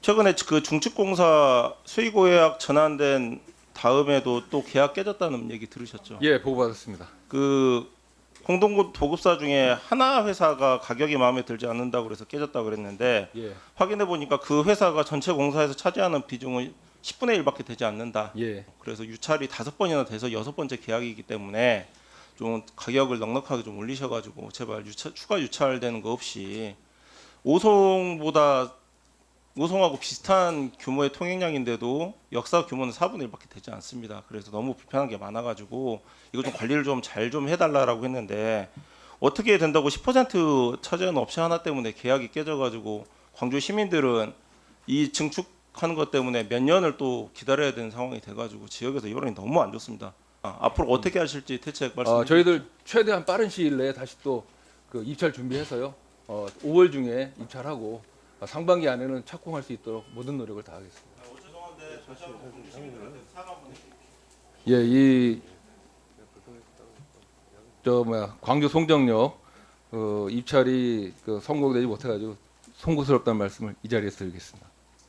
최근에 그 중축공사 수의고예약 전환된 다음에도 또 계약 깨졌다는 얘기 들으셨죠? 예, 보고 받았습니다. 그 공동 보급사 중에 하나 회사가 가격이 마음에 들지 않는다고 그래서 깨졌다고 그랬는데 예, 확인해 보니까 그 회사가 전체 공사에서 차지하는 비중은 10분의 1밖에 되지 않는다. 예, 그래서 유찰이 다섯 번이나 돼서 여섯 번째 계약이기 때문에 좀 가격을 넉넉하게 좀 올리셔가지고 제발 유차, 추가 유찰되는 거 없이 오송보다 오송하고 비슷한 규모의 통행량인데도 역사 규모는 4분의 1밖에 되지 않습니다. 그래서 너무 불편한 게 많아가지고 이거 좀 관리를 좀 잘 좀 해달라라고 했는데 어떻게 된다고 10% 차지하는 업체 하나 때문에 계약이 깨져가지고 광주 시민들은 이 증축하는 것 때문에 몇 년을 또 기다려야 되는 상황이 돼가지고 지역에서 여론이 너무 안 좋습니다. 아, 앞으로 어떻게 하실지 대책 말씀. 어, 저희들 최대한 빠른 시일 내에 다시 또 그 입찰 준비해서요. 어, 5월 중에 입찰하고 어, 상반기 안에는 착공할 수 있도록 모든 노력을 다하겠습니다. 예, 이 저 뭐야 광주 송정역 어, 입찰이 그 성공되지 못해가지고 송구스럽다는 말씀을 이 자리에서 드리겠습니다.